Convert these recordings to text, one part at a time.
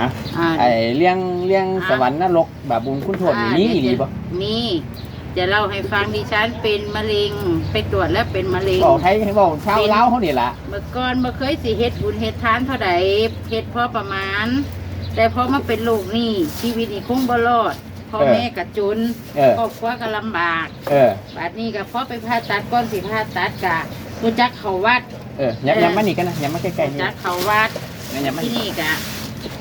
อะอ่าไอ้เลี้ยงเลี้ยงสวรรค์นรกแบบบุญคุณโทษนี่มีอีหลีบ่มีจะเล่าให้ฟังดิฉันเป็นมะเร็งไปตรวจแล้วเป็นมะเร็ง บอกไทยให้บอกชาวลาวเขานี่ล่ะเมื่อก่อนบ่เคยสิเฮ็ดบุญเฮ็ดทานเท่าใดเฮ็ดพอประมาณ แต่พอมาเป็นโรคนี่ชีวิตนี่คงบ่รอดพ่อเออแม่ก็จนเออ ครอบครัวก็ลำบากเออบัดนี้ก็พอไปผ่าตัดก่อนสิผ่าตัดกะรู้จักเขาวัด เออยับยับมานี่กันนะยับมาใกล้ๆรู้นี่จักเขาวัดนะยับมาที่นี่กะ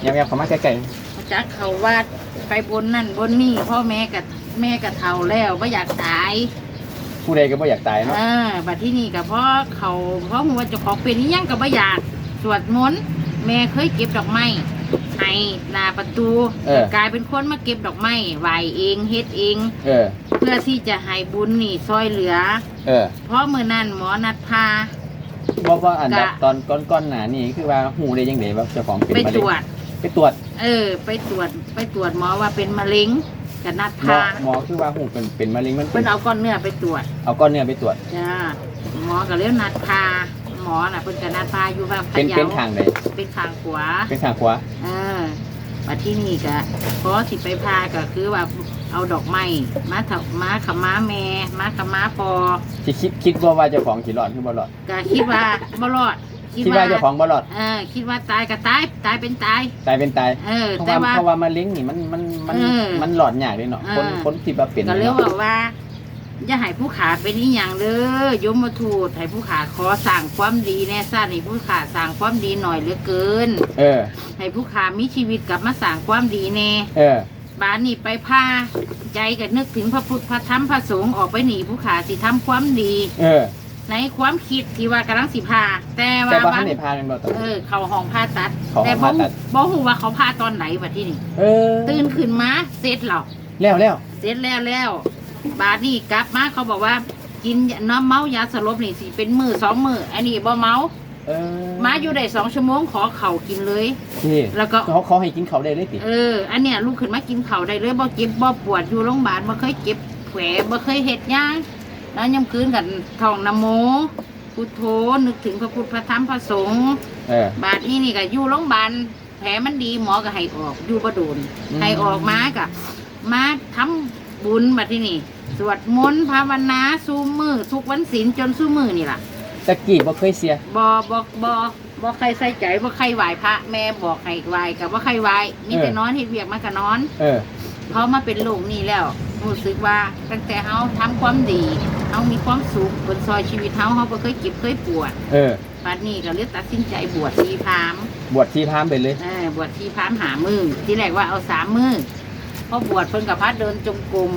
ยับยับเข้ามาใกล้รู้จักเขาวัดไปบนนั่นบนนี่พ่อแม่กับแม่กับเฒ่าแล้วบ่อยากตายๆผู้ใดก็บ่อยากตายเนาะเออบัดที่นี่กับพ่อเขาพ่อหัวาเจะของเป็นนี่ยังกับบ่อยากสวดมนต์แม่เคยเก็บดอกไม้ให้หน้าประตูเออ กลายเป็นคนมาเก็บดอกไม้ไหวเองเฮ็ดเอง เออ เพื่อที่จะให้บุญนี่ซอยเหลือ เออเพราะมื้อนั้นหมอนัดพาบ่ว่าอันดับกะ ตอนก้อนๆหน้านี่คือว่าหูได้ยังไงว่าเจ้าของเป็นไปมะตเร็รงวจ ไปตรวจเออ ไปตรวจไปตรวจหมอว่าเป็นมะเร็งกับนัดหมอพาหมอคือว่าหูเป็นเป็นมะเร็งมันเป็เพิ่นนเอาก้อนเนื้อไปตรวจเอาก้อนเนื้อไปตรวจ จ้าหมอก็เรียกนัดพาหมอน่ะเพิ่นก็นัดพาอยู่ว่าพะเป็นเยาเป็นทางใดเป็นทางขวา เป็นทางขวาเออมาที่นี่ก็พอสิไปพาก็คือว่าเอาดอกไม้มาถมาขม้าแม่มาขม้าปอที่คิดคิดว่าว่าเจ้าของสิรอดคือบ่รอดก็คิดว่าบ่รอด คิดว่าเจ้าของบ่รอดเออคิดว่าตายก็ตายตายเป็นตาย ตายเป็นตายเออ เพราะแต่ว่าว่า เพราะว่ามะเร็งนี่มันมันมันเออมันหลอดยากเลยเนาะคนเออ คนที่ว่าเป็นก็เรียกเนาะว่าว่าอย่าให้ผู้ขาเป็นอีหยังเด้อยมมาทูตให้ผู้ขาขอสั่งความดีแน่ซ่านให้ผู้ขาสั่งความดีหน่อยเหลือเกิน เออ ให้ผู้ขามีชีวิตกลับมาสั่งความดีแน่เออ บ้านนี่ไปผ้าใจก็นึกถึงพระพุทธพระธรรมพระสงฆ์ออกไปหนีผู้ขาสิทำความดี เออ ในความคิดที่ว่ากำลังสิพาแต่แต่ว่าว่าบ้าท่านนได้พากันบ่ต่อเออ เขาห้องผ่าตัด เข้าห้องแต่บ่ผ่าตัด บ่ฮู้ว่าเขาพาตอนไหนวะที่นี่ เออตื่นขึ้นมาเสร็จแล้ว แล้วแล้วเสร็จแล้วแล้วบาดนี่กลับมาเขาบอกว่า กินน้ำเมายาสลบนี่สิเป็นมือสองมืออันนี้บ่เมาเออมาอยู่ได้สองชั่วโมงขอเข่าวกินเลย นี่แล้วก็ เขาเขาให้กินเขาวได้เลยติเออ อันเนี้ยลูกขึ้นมากินข้าวได้เลยบ่เจ็บบ่ปวดอยู่โรงพยาบาลบ่เคยเจ็บแผลบ่เคยเฮ็ดหยัง แล้วยามคืนกันท่องนะโมพุทโธนึกถึงพระพุทธพระธรรมพระสงฆ์เออ บาดนี้นี่ก็อยู่โรงพยาบาลแผลมันดีหมอก็ให้ออกอยู่บ่โดนอืม ให้ออกมาก็มาทำบุญบัดที่นี่สวดมนต์ภาวนาสู้มือทุกวันศีลจนสู้มือนี่ล่ะ ตะกี้บ่เคยเสียบ่บ่บ่บ่ใครใส่ใจบ่ใครไหว้พระแม่บอกให้ไหว้ก็บ่ใครไหว้มีแต่นอนเฮ็ดเวียกมาก็นอนเออ เขามาเป็นโรคนี้แล้ว รู้สึกว่าตั้งแต่เขาทำความดีเขามีความสุขบนซอยชีวิตเขาเขาบ่เคยเจ็บเคยปวดเออปัดนี้ก็เลยตัดสินใจบวชทีพรามบวชที่พามไปเลยเออบวชทีพรามหามือที่แรกว่าเอาสามมือพอบวชเพิ่นกับพระเดินจงกรม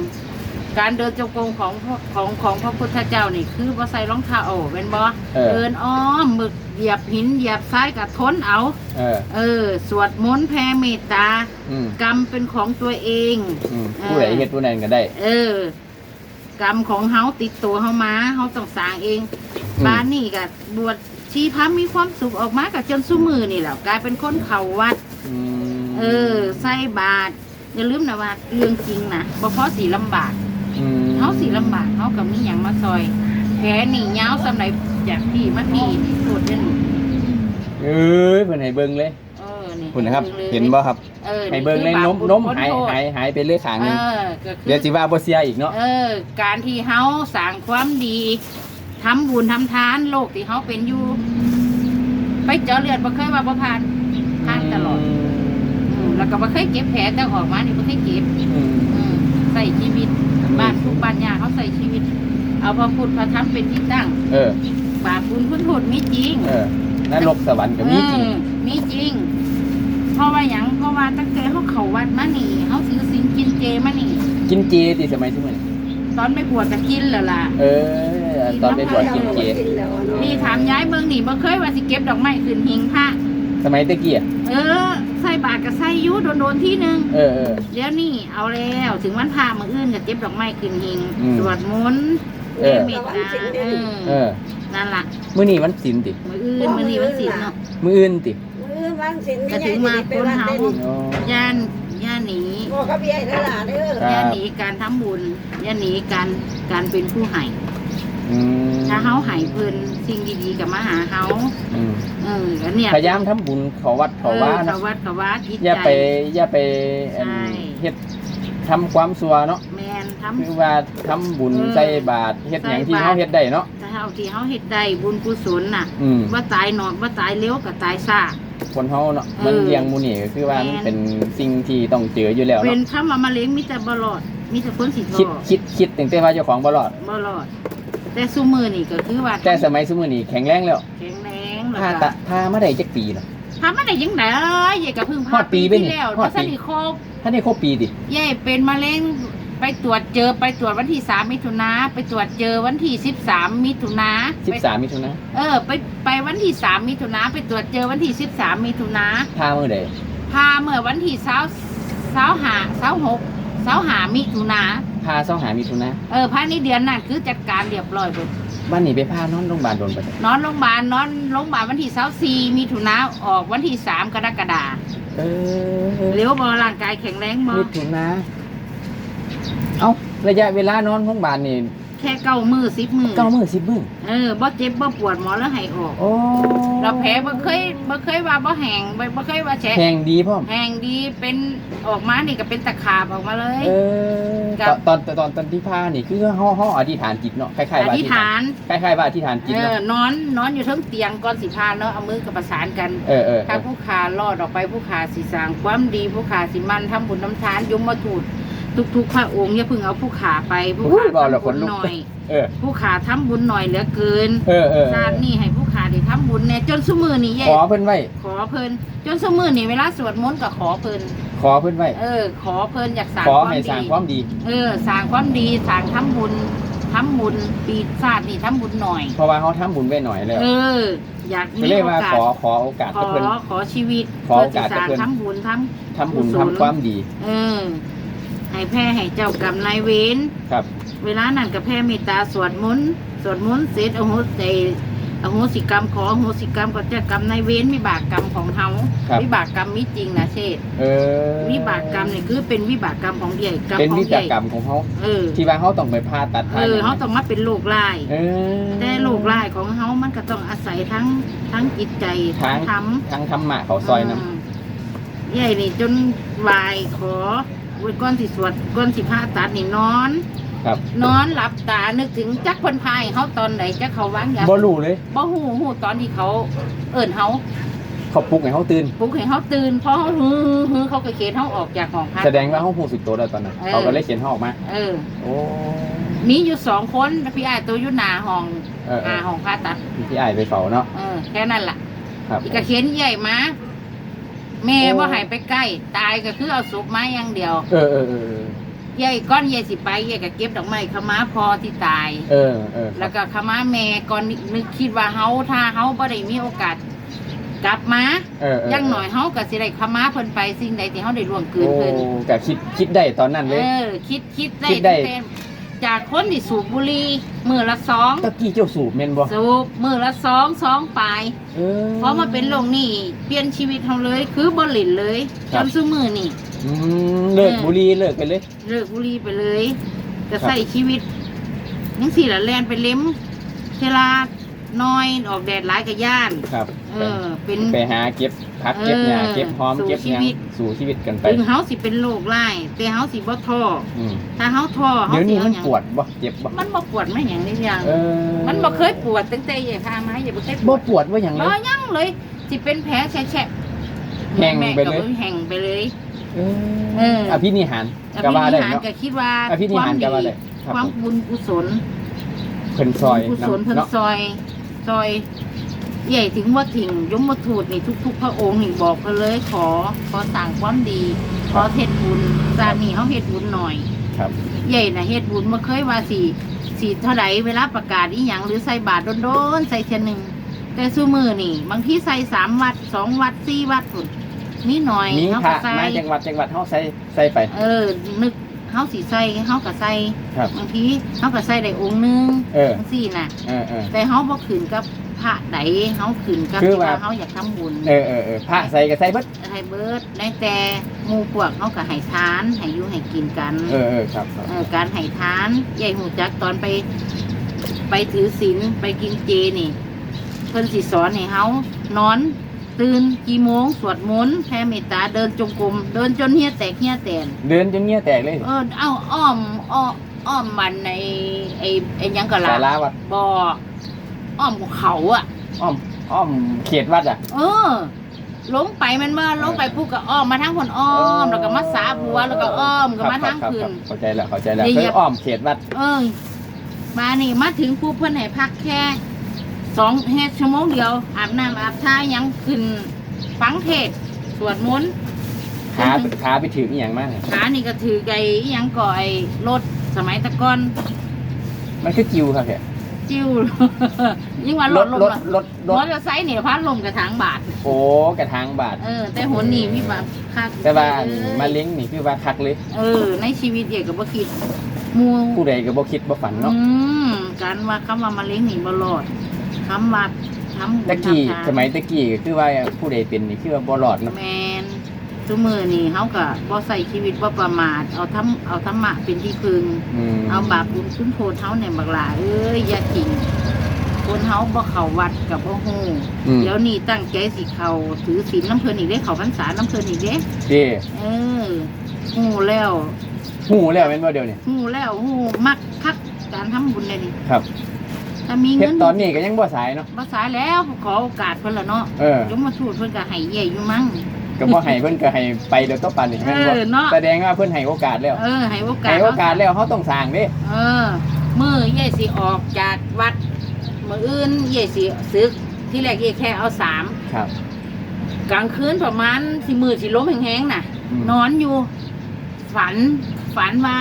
การเดินจงกรมของพระของของพระพุทธเจ้านี่คือบ่ใส่รองเท้าเอาเป็นบ่เออ เดินอ้อมหมึกเหยียบหินเหยียบทรายกับทนเอา เออ เออ สวดมนต์แผ่เมตตา อืมกรรมเป็นของตัวเอง อืมผู้ใดเฮ็ดผู้นั้นก็ได้ เออ กรรมของเฮาติดตัวเฮามาเฮาต้องสร้างเองอืม บ้านนี่ก็บวชชีพระมีความสุขออกมากับจนสู้มือนี่แหละกลายเป็นคนเขาวัด อืมเออ ใส่บาตรอย่าลืมนะว่าเรื่องจริงนะบ่เพราะสีลำบากอืม เฮาสีลำบากเฮาก็มีหยังมาซอย แผลนี่ยาวสำหรับจากพี่มาพี่นี่โทษเด้อนี่เอ้ยเพิ่นให้เบิ่งเลยเออนี่คุณนะครับลยเห็นบ่ครับเออให้เบิ่งเลยคือบาปนมบุญนมพ้หายโทษหายหายไปเลยข้างหนึงเออก็คือ เดี๋ยวสิว่าบ่เสียอีกเนาะเออ การที่เฮาสร้างความดีทำบุญทำทานโลกที่เฮาเป็นอยู่ ไปเจาะเลือดบ่เคยว่าบ่ผ่านผ่านตลอดอืมแล้วก็บ่เคยเก็บแผลแต่ออกมานี่บ่เคยเก็บอืมอืมใส่ชีวิต บ้านทุกบ้านยาเขาใส่ชีวิต เอาพระพุทธพระธรรมเป็นที่ตั้งเออบาปบุญคุณโทษมีจริง เออนรกสวรรค์ก็มีจริงเออมีจริง เพราะว่าหยังเพราะว่าตั้งแต่เขาเข้าวัดมานี่เขาถือศีลกินเจมานี่ กินเจติสมัยทุกมื้อนี้ตอนไม่บวชก็กินแล้วล่ะ เออ ตอนไปบวชกินเจนี่ถามย้ายเมืองนี่บ่เคยว่าสิเก็บดอกไม้ขึ้นหิงพระ สมัยตะกี้อะเออใส่บาตรก็ใส่อยุโดนๆที่หนึงเออเออ เดี๋ยวนี่เอาแล้วถึงวันพามืออื่นก็เก็บดอกไม้ขึ้นหิงอืม สวดมนต์เออ เมตตาเอเอออนั่นล่ะมื้อนี้วันศีลติ มืออื่นมือนี้วันศีลเนาะ มื้ออื่นติมือวันสินก็ถึงมาคนเฮา อ๋อย่านย่านหนีบอกกับพี่ไอ้ตลาดเด้อครับย่านหนีการทำบุญย่านหนีการการเป็นผู้ให้อืมถ้าเฮาให้เพิ่น สิ่งดีๆกับมาหาเฮาอืมเออแล้วเนี่ยพยายามทำบุญเขาวัดเขาว่าออเนาะเขาวัดเขาวัดจิตอย่าใจ ไปอย่าไปอันใช่ เฮ็ดทำความสัวเนาะแมนทำ คือว่าทำบุญเออใส่บาตรเฮ็ดหยังที่ใส่บาตร เฮาเฮ็ดได้เนาะแต่เฮาที่เฮาเฮ็ดได้บุญกุศลน่ะอืมว่าตายหนอนว่าตายเร็วก็ตายซ่า คนเฮาเนาะเออมันเลี้ยงหมูนี่ก็คือว่ามันแม่น เป็นสิ่งที่ต้องเจออยู่แล้วเป็เนาะนคำว่ามะเร็งมีแต่บ่รอด มีแต่คนสิทคิดอคิดคิดตั้งแต่ว่าเจ้าของบ่รอดบ่รอด แต่ซุมือนี่ก็คือว่าแต่สมัยซุมื้อนี้แข็งแรงแล้วแข็งแรงพาแล้วตะก็พามาได้จักปีเนาะ ทำมาได้ยังไงเย่กับพึ่งฮอดปีไปนี่ที่แล้วฮอดปีเพราะสนิทครบถ้าได้ครบปีดิเย่เป็นมะเร็งไปตรวจเจอไปตรวจวันที่สามมิถุนาไปตรวจเจอวันที่สิบสามมิถุนาไป13มิถุนายนเออ ไปไปวันที่สามมิถุนาไปตรวจเจอวันที่สิบสามมิถุนา พามื้อใดพาเมื่อวันที่เสาเสาหาเสาหกเสาหามิถุนา พาเสาหามิถุนายนเออภายในเดือนนั้นคือจัดการเรียบร้อยหมดบ้านนี้ไปพานอนโรงพยาบาลโดนไปเลยนอนโรงพยาบาลนอนโรงพยาบาลวันที่เสาสี่มิถุนาออกวันที่สามกรกฎาเออเร็วบอร่างกายแข็งแรงบอมิถุนาเอ้าระยะเวลานอนโรงพยาบาลนี่ แค่เก้ามือสิบมือเก้ามื้อ10มื้อเออบ่เจ็บบ่ปวดหมอแล้วให้ออกโอ้เราแผลบ่เคยบ่เคยว่าบ่แห้งบ่บ่เคยว่าแฉะแพงดีพ่อมแห้งดีเป็นออกมานี่ก็เป็นตะขาบออกมาเลยเออกับตอนตอนตอนตอนที่พานี่คือเฮาเฮาอธิษฐานจิตเนาะคล้ายๆอว่าอธิธิษษฐานฐานคล้ายๆว่าอธิษฐานจิตเอเนาะอนอนนอนอยู่เทั้งเตียงก่อนสิพาเนาะเอามือกับประสานกันเออเออเอถ้าอผู้ขารอดออกไปผู้ขาสิสร้างความดีผู้ขาสิมันทำบุญทำทานยมมาถูด ทุกๆพระองค์อย่าเพิ่งเอาผู้ขาไปผู้อุ้ขายบอกแล้วทำคบุนญลุก หน่อย เออ ผู้ขาทำบุญหน่อยเหลือเกินเออเออชาตินี้ให้ผู้ขาได้ทำบุญเนี่ยจนสมือนี่ใหญ่ขอเพิ่นไว้ ขอเพิ่นจนสมือนี่เวลาสวดมนต์ก็ขอเพิ่นขอเพิ่นไว้ เออ ขอเพิ่นอยากสร้างขอความให้สร้างดีความดี เออสร้างความดีสร้างทำบุญทำบุญปีชาตินี่ทำบุญหน่อย เพราะว่าเขาทำบุญไว้หน่อยแล้วเออ อยากมีก็เลยโอว่ากาสขอขอโอกาสขกับอเพิ่น ขอชีวิตขอเพื่อโอสิกาสสร้างกับเพิ่น ทำบุญทำ ทำบุญกุศลทำความดี เออ ให้แพ่ให้เจ้ากรรมนายเวรครับ เวลานั้นก็แพ่เมตตาสวดมนต์สวดมนต์เสร็จอโหสิอโหสิกรรมขออโหสิกรรมก็จะกรรมนายเวรวิบากกรรมของเฮาครับ วิบากกรรมมีจริงนะเชษเออวิบากกรรมนี่คือเป็นวิบากกรรมของใหญ่กรรมเป็นของวิใหจาญ่กรรมของเขาเออ ที่ว่าเขาต้องไปผ่าตัดเอผ่าอหยังเขาต้องมาเป็นโรคร้าย เออ แต่โรคร้ายของเฮามันก็ต้องอาศัยทั้งทั้งจิตใจทั้งธรรม ทั้งธรรมะเขาซอยน้ มใหญ่นี่จนวายขอไว้ก้อนสิสวดก้อนสิผ้าตัดนี่นอนำครับนอนหลับตานึกถึงจักคนพายเขาตอนไหนจักเขาวางยาบ่รู้เลยบ่หูหูตอนที่เขาเอิ่นเขาเขาปลุกให้เขาตื่นปลุกให้เขาตื่นเพราะเขาฮือฮือเขาก็เขียนเขาออกจากห้องพักแสดงว่าเขาหูสึกตัวแล้วตอนนั้นเออเขาก็เลยเขียนเขาออกมา เออโอ้มีอยู่สองคนพี่อ้ายตัวอยู่หน้าห้องเออหน้าห้องผ่าตัดพี่ไอ้ายไปเฝ้าเนาะเออแค่นั้นล่ะครับอีกกระเขียนใหญ่มา แม่โอ้ว่าหายไปใกล้ ตายก็คือเอาศพมาอย่างเดียวเออเออเออเออใหญ่ก้อนใหญ่สิไปใหญ่ก็เก็บดอกไม้ขม้าพอที่ตาย เออเออแล้วก็ขม้าแม่ก่อนนึกคิดว่าเฮาถ้าเฮาบ่ได้มีโอกาสกลับมาเออเอออยังหน่อยเฮาก็สิได้ขม้าเพิ่นไปสิ่งใดที่เฮาได้ล่วงเกินโอ้เพิ่นก็คิดคิดได้ตอนนั้นเลเอยอคิดคิดได้คิดได้ตั้งแต่ จากคนที่สูบบุหรี่มือละสองตะกี้เจ้าสูบแม่นบ่สูบมือละสองสองปลายเออ เพราะมาเป็นโรคนี่เปลี่ยนชีวิตเราเลย คือบ่หลินเลยคจรับ นซุมือนี่ อืมเลิกเออบุหรี่เลิกไปเลย เลิกบุหรี่ไปเลยจะครับใส่ชีวิตยังสี่ละแลนไปเล็มเวลาน้อยออกแดดหลายกับย่าน ครับเออ เป็นไปหาเก็บ ผักเก็บหญ้าเออเก็บหอมสู่เก็บหยังชีวิตสู่ชีวิตกันไป ถึงเฮาสิเป็นโรคร้ายแต่เฮาสิบ่ท้ออืมถ้าเฮาท้อเฮาเดี๋ยวสินี้เอามันหยังปวดบ่เจ็บบ่มันบ่ปวดไม่หยังนี่ยัง เออมันบ่เคยปวดตั้งแต่ใหญ่พามาอย่าบ่เคยปบ่วดปวดว่าหยังเลบ่ยยังเลยสิเป็นแผลแฉะๆแห้งม่ไปเลยก็บิ่งแห้งไปเลย เอเออ อภินิหารอก็ภิว่านิได้หารเนาะก็คิดว่าอภินิหารก็ว่าได้ครับความผมบุญกุศลเพิ่นซอยกุศลเพิ่นเนาะซอย ซอย ใหญ่ถึงว่าถิ่งยมมาทูตนี่ทุก ๆ พระองค์นี่บอกกันเลยขอขอสั่งความดี ขอเฮ็ดบุญซานี่เฮาเฮ็ดบุญหน่อยครับใหญ่น่ะเฮ็ดบุญบ่เคยว่าสิสิเท่าใดเวลาประกาศอีหยังหรือใส่บาตรโดนๆใส่เทื่อหนึงแต่ซุมือนี่ บางทีใส่สามวัดสองวัดสี่วัดพุ่นนี่หน่อยมีเฮาพก็ระใส่มาจังหวัดจังหวัดเฮาใส่ใส่ไป เออนึก เฮาสิใส่เฮาก็ใส่ครับบางทีเฮาก็ใส่ได้องค์นึงเออ จังซี่น่ะ เออเออ แต่เฮาบ่ขืนกับพระใดเฮาขืนกับคือที่ว่า ว่าเฮาอยากทำบุญเออเออเออพระใส่ก็ใส่เบิดให้เบิดได้แต่หมู่พวกเฮาก็ให้ทานให้อยู่ให้กินกัน เออเออครับครับ เออการให้ทานใหญ่หูจักตอนไป ไปถือศีลไปกินเจนี่ เพิ่นสิสอนให้เฮานอน ตื่นกี่โมงสวดมนต์แผ่เมตตาเดินจงกรมเดินจนเฮียแตกเฮียแตนเดินจนเงี้ยแตกเลยเออเอาอ้อมอ้อมอ้อมมันในไอ้ไอ้หยังก็สาราล่ะวัดบ่อ้อมเขาอะ อ้อมอ้อมเขตวัดอะ เออลงไปมันมาลงไปปุ๊บก็อ้อมมาทางคนอ้อมแล้วก็มาสาบัวแล้วก็อ้อมก็มาทางครับคืครับนเข้าใจแล้วเข้าใจแล้วอย่าเคเหยียยบอ้อมเขตวัด เอ้ยมานี่มาถึงปุ๊บเพิ่นให้พักแค่ สองแค่ชั่วโมงเดียว อาบน้ำอาบท่ายังขึ้นฟังเทศน์สวดมนต์ ขาขาไปถึงอหย่างมากขานี่ก็ถือไอ้อิหยังก่อไอ้รถสมัยตะก่อนมันคือจิวครับแกจิ้ว ยิ่งว่ารรถถลรมถอะรถรมอถเตอร์ไซค์เนี่ยพัดลมกระถางบาท โอ้กระทางบาท เออ แต่หนนี่มีแบบคักแต่ว่าเอ้ยมาเล้งนี่คือว่าคักเลย เออ ในชีวิตเอกก็บ่คิดหมูผู้ใดก็บ่คิดบ่ฝันเนาะอืมการว่าคำว่ามะเร็งนี่บ่รอด คำว่าทำบุญตะกี้ทำทานสมัยตะกี้ก็คือว่าผู้ใดเป็นนี่คือว่าบ่รอดเนาะแมนทุกมือนี่เฮาก็บ่ใส่ชีวิตบ่ประมาทเอาทำเอาธรรมะเป็นที่พึง อืมเอาบาปบุญคุณโทษเฮาเนี่ยบักหลาเอ้ยอย่าทิ้งคนเฮาบ่เข้าวัดกับบ่ฮู้อืมเดี๋ยวนี้ตั้งใจสิเข้าถือศีลน้ำเพิ่นอีกเด้เข้าพรรษาน้ำเพิ่นอีกเด้เด้เออฮู้แล้วหูแล้วแม่นบ่เดี๋ยวนี้ฮู้แล้วฮู้มักคักการทำบุญเลยนี่ครับ ถ้ามีเฮ็เงิดนตอนนี้ก็ยังบ่สายเนาะภาษายแล้วขอโอกาสเพิ่นละเนาะเออ ยมมาทูดเพิ่นก็ให้ใหญ่อยู่มั้ง ก็บ่ให้เพิ่นก็ให้ไปเดี๋ยวต่อไปนี่แม่นบ่เออเนาะ แสดงว่าเพิ่นให้โอกาสแล้วเออให้โอกาสให้โอกาสแล้วเฮาต้องสร้างเด้เออมื้อใหญ่สิออกจากวัดมื้ออื่นใหญ่สิซึกที่แรกใหญ่แค่เอาสามครับกลางคืนประมาณสิมือสิล้มแห้งๆน่ะ อืมนอนอยู่ ฝันฝันว่า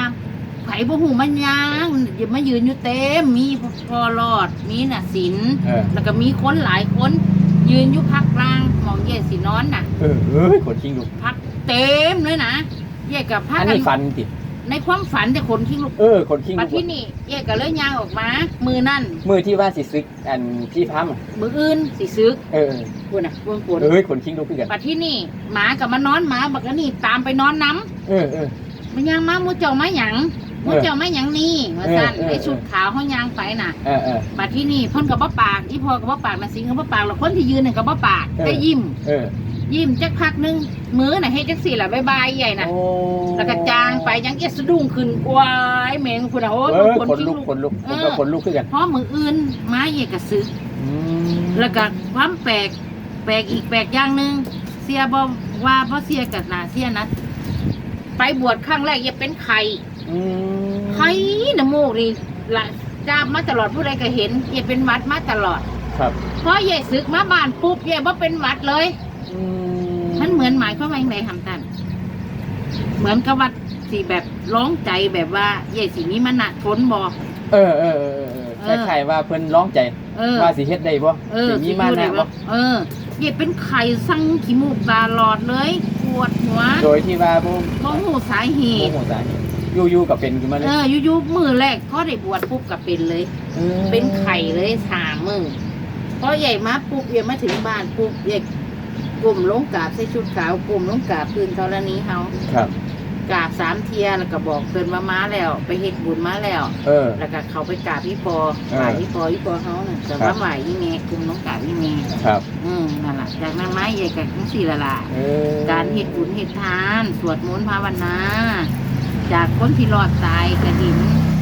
ไผบ่ฮู้มันยางอย่ามายืนอยู่เต็มมีพอรอดมีน่ะศิลเออ แล้วก็มีคนหลายคน ยืนอยู่พักกลางหมองใหญ่สินอนน่ะ เออเอ้ยคนทิ้งลูกพักเต็มเลยนะเย่กับพักอันกันี้ฝันติในความฝันแต่คนขี้ลูกเออคนทิ้งปัลูดกที่นี่เย่ก็เลยยางออกมา มือนั่นมือที่ว่าสิซึกอันพี่พัมอะมืออื่นสิซึกเออพูดน่ะพูดพูดเอ้ยคนทิ้งลูกคือกันปัดที่นี่หมากับมานอนหมาบักอันนี่ตามไปนอนน้เออเออำมันยางมามูเจ้ามาหยัง มูเจ้ามาหยังนี่มาสั่นเออเออไอ้ชุดขาวเขายางไปน่ะเออเออปัดที่นี่เพ่นกับบ่ปากอีพอกับบ่ปากนะสิงกับบ่ปากแล้วคนที่ยืนน่ะกับบ่ปากเออได้ยิ้ม เออยิ้มจักพักหนึงมือน่ะเฮ็ดจักสี่ล่ะบายบายใหญ่น่ะ โอ้แล้วก็จางไปยังเอ็ดสะดุ้งขึ้นกวายแมงคุณโอ้ยเออคนคนขี้ลุลูกกคนลุกผเอมอก็คนลุกคือกันเพราะมืออื่นไม้เยกระซึกอืมแล้วก็ความแปลกแปลกอีกแปลกอย่างหนึ่งเสียบ่ว่าบ่เสียกับนาเสียนะไปบวชครั้งแรกอย่าเป็นไข่ อืมไข่น้ำมูกนี่ละจามมาตลอดผู้ใดก็เห็นอย่าเป็นหวัดมาตลอดครับเพราะเย่ซึกมาบ้านปุ๊บเย่บ่เป็นหวัดเลย อืมันเหมือนหมายความว่าอย่างไรทำตันเหมือนกับว่าสีแบบร้องใจแบบว่าเย่สีนี้มันนะทนบ่เออเออเออเออเออคล้ายๆว่าเพิ่นร้องใจ เออ ว่าสิเฮ็ดได้บ่เออสิมีมานะสิอยู่บ่ได้เออเย่เป็นไข่สั่งขี้มูกตาหลอดเลยปวดหัวโดยที่ว่าบ่บ่หูสาเหบ่ตุ ฮู้สาเหตุอ ยู่ๆก็เป็นขึ้นมาเลยเอออยู่ๆมือแรกก็ได้บวชปุ๊บก็เป็นเลย เป็นไข่เลยสามมือพอใหญ่มาปุ๊บเย่มาถึงบ้านปุ๊บเย่กลุ่มลงกราบใส่ชุดขาวกลุ่มลงกราบพื้นธรณีเฮาครับกราบสามเทียแล้วก็บอกเพิ่นว่ามาแล้ว ไปเฮ็ดบุญมาแล้วเออแล้วก็เขาไปกราบพี่ปอเออไหว้พี่ปอพี่ปอเขาน่ะแต่ครัว่าบไหว้ยี่เมกลุ่มน้องกราบยี่เมครับ อืมนั่นแหละจากนั้นไม้ใหญ่กับทั้งสี่ละล่ะเออการเฮ็ดบุญเฮ็ดทาน สวดมนต์ภาวนา จากคนที่รอดตายก็เห็น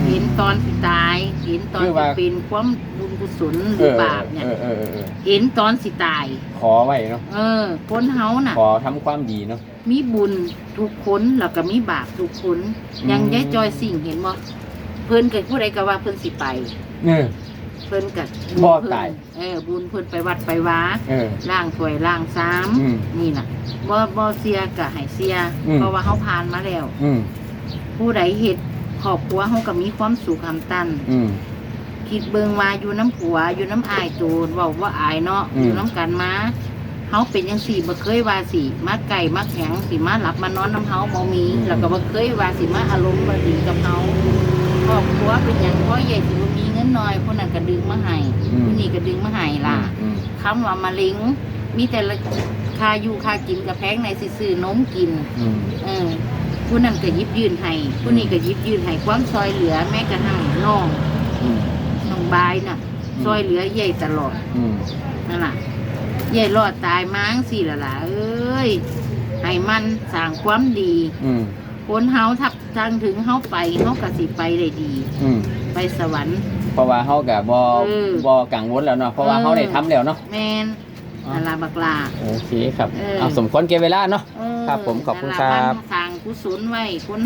เห็นตอนที่ตายเห็นตอนที่เป็นความบุญกุศลหรือบาปเนี่ยเออเออเออเออเห็นตอนสิตาย ขอไว้เนาะเออคนเฮาน่ะ ขอทำความดีเนาะมีบุญทุกคนแล้วก็มีบาปทุกคนอืมยังยายจอยสิ่งเห็นบ่เพิ่นเกิดผู้ใดก็ว่าเพิ่นสิไปเออเพิ่นกับบ่เพิ่นตายเออบุญเพิ่นไปวัดไปวาเออล่างถ้วยล่างซ้อืมำนี่น่ะบ่บ่เสียก็ให้เสียอืมเพราะว่าเฮาผ่านมาแล้วอืม ผู้ใดเฮ็ดครอบครัวเฮาก็มีความสุขคำตัน อืม คิดเบิ่งว่าอยู่น้ำผัวอยู่น้ำอายตูนเว้าว่าอายเนาะอืม อยู่น้ำกันมาเฮาเป็นจังซี่บ่เคยว่าสิมาไก่มาแข็งสิมาหลับมานอนน้ำเฮาบ่มี แล้วก็บ่เคยว่าสิมาอารมณ์บ่ดีกับเฮาครอบครัวเป็นหยังพ่อใหญ่สิบ่มีเงินน้อยคนนั้นก็ดึงมาให้อืมคนนี้ก็ดึงมาให้ล่ะ อืมคำว่ามะเร็งมีแต่ละค่าอยู่ค่ากินกับแพงในสิซื้อนมกิน อืม เออ ผู้นั้นก็หยิบยื่นให้ผู้นี้ก็หยิบยื่นให้ความซอยเหลือแม้กระทั่งน้องอืม น้องบายน่ะอืม ซอยเหลือใหญ่ตลอดอืมเอนั่นล่ะยายรอดตายมาจั่งสิละล่ะเอ้ยให้มันสร้างความดีอืมคนเฮาทับทางถึงเฮาไปเฮาก็สิไปได้ดี อืมไปสวรรค์ เพราะว่าเฮาก็บ่เออบ่กังวลแล้วเนาะเพราะว่าเออเฮาได้ทำแล้วเนาะแมน นั่นล่ะบักลา โอเคครับ เออ เอาสมควรเก็บเวลาเนาะ เออครับผมขอบคุณนั่นล่ะครับมันสร้างกุศลไว้คน